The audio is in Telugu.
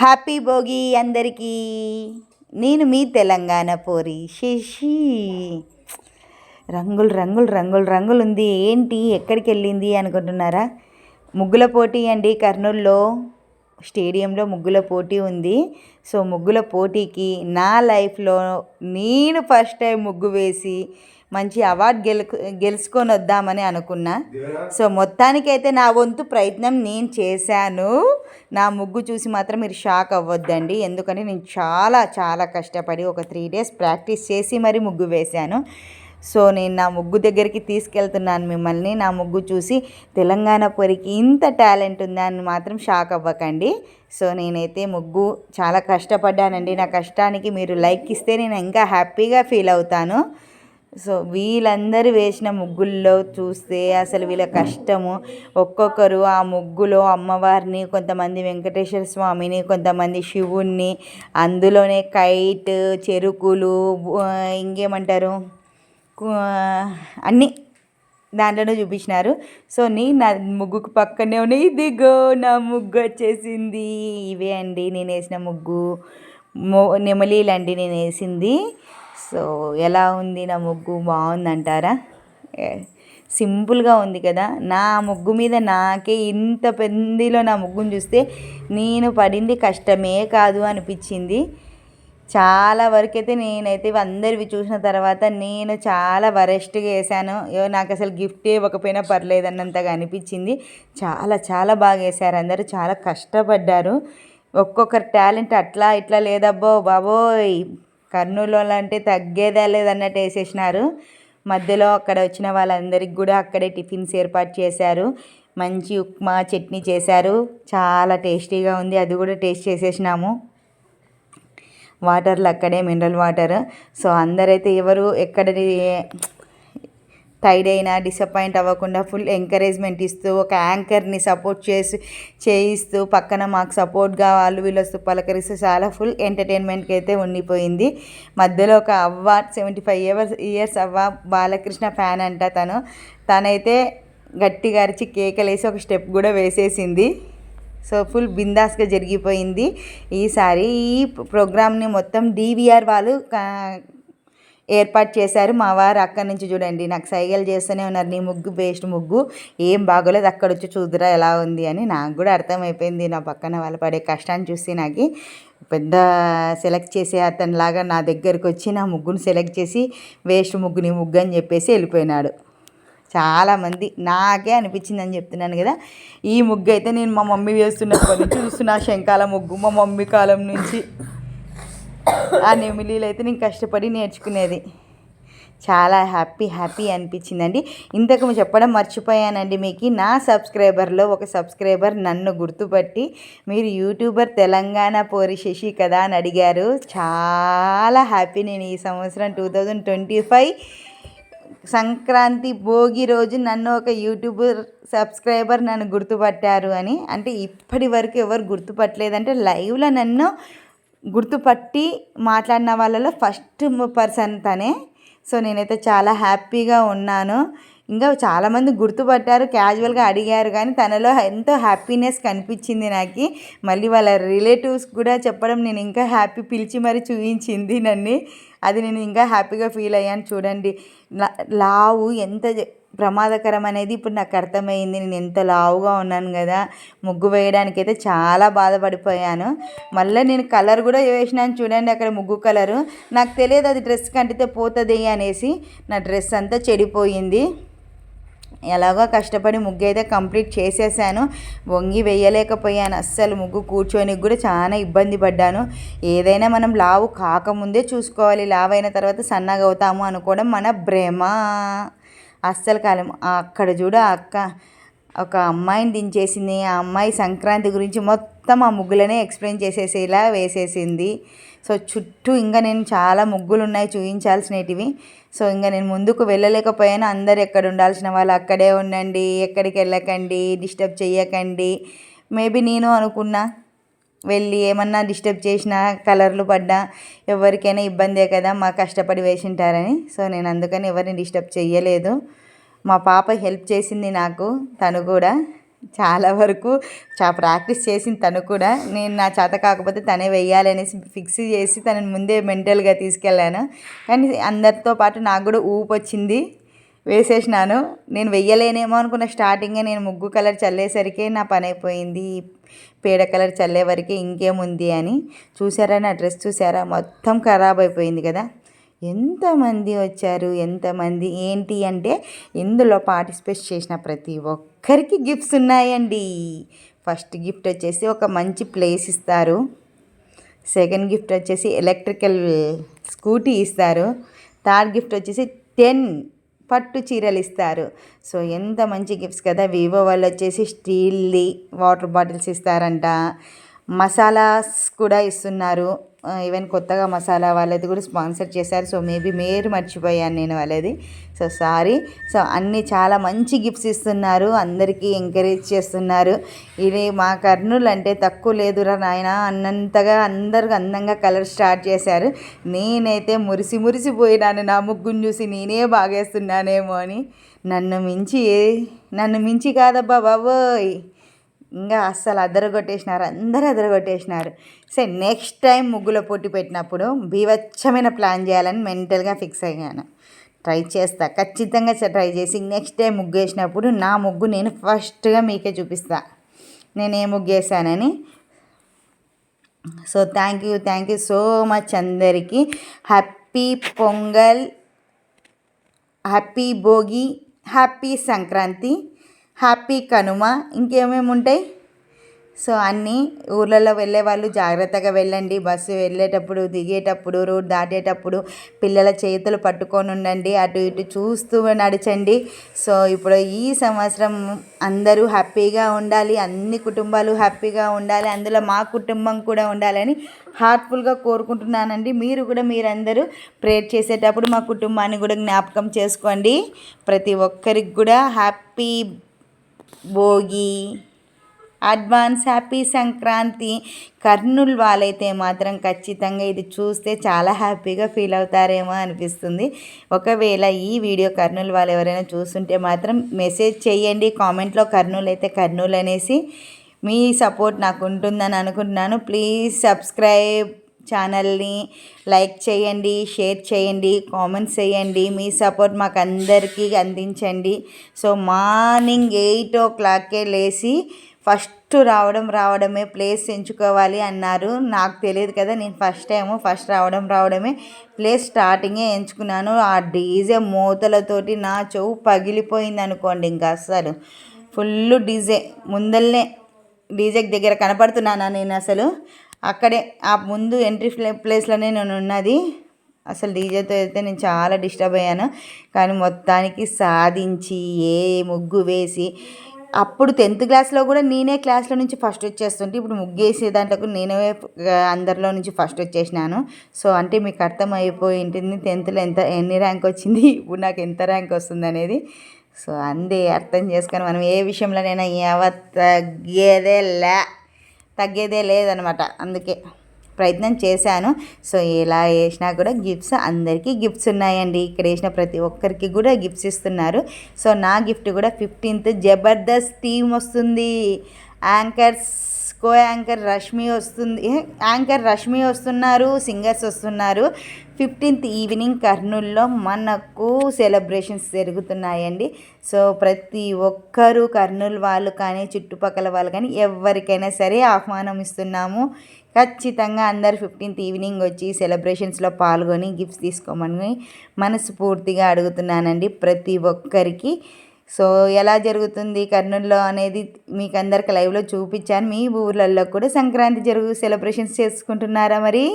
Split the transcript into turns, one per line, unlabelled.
హ్యాపీ భోగి అందరికీ. నేను మీ తెలంగాణ పోరి శశి రంగులు రంగులు రంగులు రంగులు ఉంది. ఏంటి? ఎక్కడికి వెళ్ళింది అనుకుంటున్నారా? ముగ్గుల పోటీ అండి కర్నూల్లో. స్టేడియంలో ముగ్గుల పోటీ ఉంది. సో ముగ్గుల పోటీకి నా లైఫ్లో నేను ఫస్ట్ టైం ముగ్గు వేసి మంచి అవార్డు గెలు గెలుచుకొని వద్దామని అనుకున్నా. సో మొత్తానికైతే నా వంతు ప్రయత్నం నేను చేశాను. నా ముగ్గు చూసి మాత్రం మీరు షాక్ అవ్వద్దండి. ఎందుకంటే నేను చాలా చాలా కష్టపడి ఒక త్రీ డేస్ ప్రాక్టీస్ చేసి మరీ ముగ్గు వేశాను. సో నేను నా ముగ్గు దగ్గరికి తీసుకెళ్తున్నాను మిమ్మల్ని. నా ముగ్గు చూసి తెలంగాణ పొరికి ఇంత టాలెంట్ ఉందా అని మాత్రం షాక్ అవ్వకండి. సో నేనైతే ముగ్గు చాలా కష్టపడ్డానండి. నా కష్టానికి మీరు లైక్ ఇస్తే నేను ఇంకా హ్యాపీగా ఫీల్ అవుతాను. సో వీళ్ళందరూ వేసిన ముగ్గుల్లో చూస్తే అసలు వీళ్ళ కష్టము. ఒక్కొక్కరు ఆ ముగ్గులో అమ్మవారిని కొంతమంది వెంకటేశ్వర స్వామిని కొంతమంది శివుణ్ణి అందులోనే కైట్ చెరుకులు ఇంకేమంటారు? అన్నీ దాంట్లోనే చూపించినారు. సో నీ నా ముగ్గుకు పక్కనే ఉన్నాయి ఇదిగో నా ముగ్గు వచ్చేసింది. ఇవే అండి నేను వేసిన ముగ్గు. మో నెమలీలండి నేను వేసింది. సో ఎలా ఉంది నా ముగ్గు? బాగుందంటారా? సింపుల్గా ఉంది కదా. నా ముగ్గు మీద నాకే ఇంత పెందిలో నా ముగ్గును చూస్తే నేను పడింది కష్టమే కాదు అనిపించింది. చాలా వరకు అయితే నేనైతే అందరివి చూసిన తర్వాత నేను చాలా వరెస్ట్గా వేసాను. నాకు అసలు గిఫ్ట్ ఇవ్వకపోయినా పర్లేదు అన్నంతగా అనిపించింది. చాలా చాలా బాగా వేశారు అందరూ. చాలా కష్టపడ్డారు. ఒక్కొక్కరి టాలెంట్ అట్లా ఇట్లా లేదబ్బో బాబోయ్! కర్నూలు అంటే తగ్గేదే లేదన్నట్టు వేసేసినారు. మధ్యలో అక్కడ వచ్చిన వాళ్ళందరికీ కూడా అక్కడే టిఫిన్స్ ఏర్పాటు చేశారు. మంచి ఉప్మా చట్నీ చేశారు. చాలా టేస్టీగా ఉంది. అది కూడా టేస్ట్ చేసేసినాము. వాటర్లు అక్కడే మినరల్ వాటర్. సో అందరైతే ఎవరు ఎక్కడ టైడ్ అయినా డిసప్పాయింట్ అవ్వకుండా ఫుల్ ఎంకరేజ్మెంట్ ఇస్తూ ఒక యాంకర్ని సపోర్ట్ చేసి చేయిస్తూ పక్కన మాకు సపోర్ట్గా వాళ్ళు వీళ్ళొస్తూ పలకరిస్తూ చాలా ఫుల్ ఎంటర్టైన్మెంట్కి అయితే ఉండిపోయింది. మధ్యలో ఒక అవ్వ సెవెంటీ ఫైవ్ ఇయర్స్ ఇయర్స్ అవ్వ బాలకృష్ణ ఫ్యాన్ అంట తను. తనైతే గట్టిగా అరిచి కేకలేసి ఒక స్టెప్ కూడా వేసేసింది. సో ఫుల్ బిందాస్గా జరిగిపోయింది ఈసారి ఈ ప్రోగ్రామ్ని మొత్తం డీవీఆర్ వాళ్ళు ఏర్పాటు చేశారు. మా వారు అక్కడి నుంచి చూడండి నాకు సైగలు చేస్తూనే ఉన్నారు. నీ ముగ్గు బేస్ట్ ముగ్గు ఏం బాగోలేదు అక్కడ వచ్చి చూద్దురా ఎలా ఉంది అని నాకు కూడా అర్థమైపోయింది. నా పక్కన వాళ్ళు పడే కష్టాన్ని చూసి నాకు పెద్ద సెలెక్ట్ చేసే అతనిలాగా నా దగ్గరకు వచ్చి నా ముగ్గును సెలెక్ట్ చేసి వేస్ట్ ముగ్గు నీ ముగ్గు అని చెప్పేసి వెళ్ళిపోయినాడు. చాలామంది నాకే అనిపించింది అని చెప్తున్నాను కదా. ఈ ముగ్గు అయితే నేను మా మమ్మీ వేస్తున్నప్పటి నుంచి చూస్తున్నా శంకాల ముగ్గు మా మమ్మీ కాలం నుంచి. ఆ నెమిలీలు అయితే నేను కష్టపడి నేర్చుకునేది. చాలా హ్యాపీ హ్యాపీ అనిపించిందండి. ఇంతకు చెప్పడం మర్చిపోయానండి మీకు. నా సబ్స్క్రైబర్లో ఒక సబ్స్క్రైబర్ నన్ను గుర్తుపట్టి మీరు యూట్యూబర్ తెలంగాణ పోరి శశి కదా అని అడిగారు. చాలా హ్యాపీ నేను ఈ సంవత్సరం two thousand twenty five Sankranti Bhogi రోజు నన్ను ఒక యూట్యూబర్ సబ్స్క్రైబర్ నన్ను గుర్తుపట్టారు అని. అంటే ఇప్పటి వరకు ఎవరు గుర్తుపట్టలేదంటే లైవ్లో నన్ను గుర్తుపట్టి మాట్లాడిన వాళ్ళలో ఫస్ట్ పర్సన్ తనే. సో నేనైతే చాలా హ్యాపీగా ఉన్నాను. ఇంకా చాలామంది గుర్తుపట్టారు క్యాజువల్గా అడిగారు కానీ తనలో ఎంతో హ్యాపీనెస్ కనిపించింది నాకు. మళ్ళీ వాళ్ళ రిలేటివ్స్ కూడా చెప్పడం నేను ఇంకా హ్యాపీ పిలిచి మరీ చూపించింది నన్ను. అది నేను ఇంకా హ్యాపీగా ఫీల్ అయ్యాను చూడండి. లావు ఎంత ప్రమాదకరం అనేది ఇప్పుడు నాకు అర్థమైంది. నేను ఎంత లావుగా ఉన్నాను కదా. ముగ్గు వేయడానికి అయితే చాలా బాధపడిపోయాను. మళ్ళీ నేను కలర్ కూడా వేసినాను చూడండి అక్కడ ముగ్గు కలరు నాకు తెలియదు అది డ్రెస్ కంటితే పోతుంది అనేసి. నా డ్రెస్ అంతా చెడిపోయింది. ఎలాగో కష్టపడి ముగ్గు అయితే కంప్లీట్ చేసేసాను. వంగి వేయలేకపోయాను. అస్సలు ముగ్గు కూర్చొని కూడా చాలా ఇబ్బంది పడ్డాను. ఏదైనా మనం లావు కాకముందే చూసుకోవాలి. లావు అయిన తర్వాత సన్నగా అవుతాము అనుకోవడం మన భ్రమ. అస్సలు కాలం అక్కడ చూడ అక్క ఒక అమ్మాయిని దించేసింది. ఆ అమ్మాయి సంక్రాంతి గురించి మొత్తం ఆ ముగ్గులనే ఎక్స్ప్లెయిన్ చేసేసేలా వేసేసింది. సో చుట్టూ ఇంకా నేను చాలా ముగ్గులు ఉన్నాయి చూపించాల్సినవి సో ఇంకా నేను ముందుకు వెళ్ళలేకపోయాను. అందరు ఎక్కడ ఉండాల్సిన వాళ్ళు అక్కడే ఉండండి ఎక్కడికి వెళ్ళకండి డిస్టర్బ్ చేయకండి మేబీ నేను అనుకున్నా వెళ్ళి ఏమన్నా డిస్టర్బ్ చేసినా కలర్లు పడ్డా ఎవరికైనా ఇబ్బందే కదా మా కష్టపడి వేసింటారని. సో నేను అందుకని ఎవరిని డిస్టర్బ్ చేయలేదు మా పాప హెల్ప్ చేసింది నాకు తను కూడా. చాలా వరకు చా ప్రాక్టీస్ చేసింది తను కూడా. నేను నా చేత కాకపోతే తనే వెయ్యాలి అనేసి ఫిక్స్ చేసి తనని ముందే మెంటల్గా తీసుకెళ్ళాను. కానీ అందరితో పాటు నాకు కూడా ఊపు వచ్చింది. వేసేసినాను. నేను వెయ్యలేనేమో అనుకున్న స్టార్టింగే నేను ముగ్గు కలర్ చల్లేసరికి నా పని అయిపోయింది. పేడ కలర్ చల్లే వరకు ఇంకేముంది అని. చూసారా నా డ్రెస్ చూసారా? మొత్తం ఖరాబ్ అయిపోయింది కదా. ఎంతమంది వచ్చారు? ఎంతమంది? ఏంటి అంటే ఇందులో పార్టిసిపేట్ చేసిన ప్రతి ఒక్కరికి గిఫ్ట్స్ ఉన్నాయండి. ఫస్ట్ గిఫ్ట్ వచ్చేసి ఒక మంచి ప్లేస్ ఇస్తారు. సెకండ్ గిఫ్ట్ వచ్చేసి ఎలక్ట్రికల్ స్కూటీ ఇస్తారు. థర్డ్ గిఫ్ట్ వచ్చేసి టెన్ పట్టు చీరలు ఇస్తారు. సో ఎంత మంచి గిఫ్ట్స్ కదా! వివో వాళ్ళు వచ్చేసి స్టీల్ది వాటర్ బాటిల్స్ ఇస్తారంట. మసాలాస్ కూడా ఇస్తున్నారు. ఈవెన్ కొత్తగా మసాలా వాళ్ళది కూడా స్పాన్సర్ చేశారు. సో మేబీ మీరు మర్చిపోయాను నేను వాళ్ళది. So sorry. సో అన్నీ చాలా మంచి గిఫ్ట్స్ ఇస్తున్నారు. అందరికీ ఎంకరేజ్ చేస్తున్నారు. ఇది మా కర్నూలు అంటే తక్కువ లేదురా నాయన. అన్నంతగా అందరికి అందంగా కలర్ స్టార్ట్ చేశారు. నేనైతే మురిసి మురిసిపోయినాను నా ముగ్గును చూసి. నేనే బాగేస్తున్నానేమో అని. నన్ను మించి నన్ను మించి కాదబ్బా బాబోయ్. ఇంకా అస్సలు అదరగొట్టేసినారు అందరూ అదరగొట్టేసినారు. సరే నెక్స్ట్ టైం ముగ్గుల పోటీ పెట్టినప్పుడు బీవచ్చమైన ప్లాన్ చేయాలని మెంటల్గా ఫిక్స్ అయ్యాను. ట్రై చేస్తా ఖచ్చితంగా ట్రై చేసి నెక్స్ట్ టైం ముగ్గు వేసినప్పుడు నా ముగ్గు నేను ఫస్ట్గా మీకే చూపిస్తా. నేను ఏ ముగ్గు వేసానని. So thank you thank you so much అందరికీ. Happy Pongal happy Bhogi happy Sankranti happy Kanuma ఇంకేమేమి ఉంటాయి? సో అన్నీ ఊర్లలో వెళ్ళే వాళ్ళు జాగ్రత్తగా వెళ్ళండి. బస్సు వెళ్ళేటప్పుడు దిగేటప్పుడు రోడ్ దాటేటప్పుడు పిల్లల చేతులు పట్టుకొని ఉండండి. అటు ఇటు చూస్తూ నడిచండి. సో ఇప్పుడు ఈ సంవత్సరం అందరూ హ్యాపీగా ఉండాలి. అన్ని కుటుంబాలు హ్యాపీగా ఉండాలి. అందులో మా కుటుంబం కూడా ఉండాలని హార్ట్ఫుల్గా కోరుకుంటున్నానండి. మీరు కూడా మీరందరూ ప్రేర్ చేసేటప్పుడు మా కుటుంబాన్ని కూడా జ్ఞాపకం చేసుకోండి. ప్రతి ఒక్కరికి కూడా happy Bhogi advance happy Sankranti Kurnool వాళ్ళైతే మాత్రం ఖచ్చితంగా ఇది చూస్తే చాలా హ్యాపీగా ఫీల్ అవుతారేమో అనిపిస్తుంది. ఒకవేళ ఈ వీడియో కర్నూలు వాళ్ళు ఎవరైనా చూస్తుంటే మాత్రం మెసేజ్ చేయండి. కామెంట్లో కర్నూలు అయితే కర్నూలు అనేసి మీ సపోర్ట్ నాకు ఉంటుందని అనుకుంటున్నాను. Please subscribe. ఛానల్ని లైక్ చేయండి షేర్ చేయండి కామెంట్స్ చేయండి. మీ సపోర్ట్ మాకు అందరికీ అందించండి. సో మార్నింగ్ ఎయిట్ ఓ క్లాక్కే లేచి ఫస్ట్ రావడం రావడమే ప్లేస్ ఎంచుకోవాలి అన్నారు. నాకు తెలియదు కదా నేను ఫస్ట్ టైము ఫస్ట్ రావడం రావడమే ప్లేస్ స్టార్టింగే ఎంచుకున్నాను. ఆ డీజే మూతలతోటి నా చెవు పగిలిపోయింది అనుకోండి ఇంకా అసలు ఫుల్ డీజే ముందల్నే డీజే దగ్గర కనపడుతున్నానా నేను అసలు? అక్కడే ఆ ముందు ఎంట్రీ ప్లేస్లోనే నేను ఉన్నది అసలు డీజేతో అయితే నేను చాలా డిస్టర్బ్ అయ్యాను. కానీ మొత్తానికి సాధించి ఏ ముగ్గు వేసి అప్పుడు టెన్త్ క్లాస్లో కూడా నేనే క్లాస్లో నుంచి ఫస్ట్ వచ్చేస్తుంటే ఇప్పుడు ముగ్గేసే దాంట్లో నేనే అందరిలో నుంచి ఫస్ట్ వచ్చేసినాను. సో అంటే మీకు అర్థమైపోయి ఉంటుంది టెన్త్లో ఎంత ఎన్ని ర్యాంక్ వచ్చింది ఇప్పుడు నాకు ఎంత ర్యాంక్ వస్తుంది అనేది సో అందే అర్థం చేసుకొని మనం ఏ విషయంలోనైనా యావత్ తగ్గేదే తగ్గేదే లేదనమాట. అందుకే ప్రయత్నం చేశాను. సో ఎలా వేసినా కూడా గిఫ్ట్స్ అందరికీ గిఫ్ట్స్ ఉన్నాయండి. ఇక్కడ వేసిన ప్రతి ఒక్కరికి కూడా గిఫ్ట్స్ ఇస్తున్నారు. సో నా గిఫ్ట్ కూడా ఫిఫ్టీన్త్ జబర్దస్త్ టీమ్ వస్తుంది. యాంకర్స్ కో యాంకర్ రష్మి వస్తుంది. యాంకర్ రష్మి వస్తున్నారు సింగర్స్ వస్తున్నారు. ఫిఫ్టీన్త్ ఈవినింగ్ కర్నూల్లో మనకు సెలబ్రేషన్స్ జరుగుతున్నాయండి. సో ప్రతి ఒక్కరూ కర్నూలు వాళ్ళు కానీ చుట్టుపక్కల వాళ్ళు కానీ ఎవరికైనా సరే ఆహ్వానం ఇస్తున్నాము. ఖచ్చితంగా అందరు ఫిఫ్టీన్త్ ఈవినింగ్ వచ్చి సెలబ్రేషన్స్లో పాల్గొని గిఫ్ట్స్ తీసుకోమని మనస్ఫూర్తిగా అడుగుతున్నానండి ప్రతి ఒక్కరికి. సో ఎలా జరుగుతుంది కర్నూలులో అనేది మీకు అందరికి లైవ్లో చూపించాను. మీ ఊర్లలో కూడా సంక్రాంతి జరుగు సెలబ్రేషన్స్ చేసుకుంటున్నారా మరి?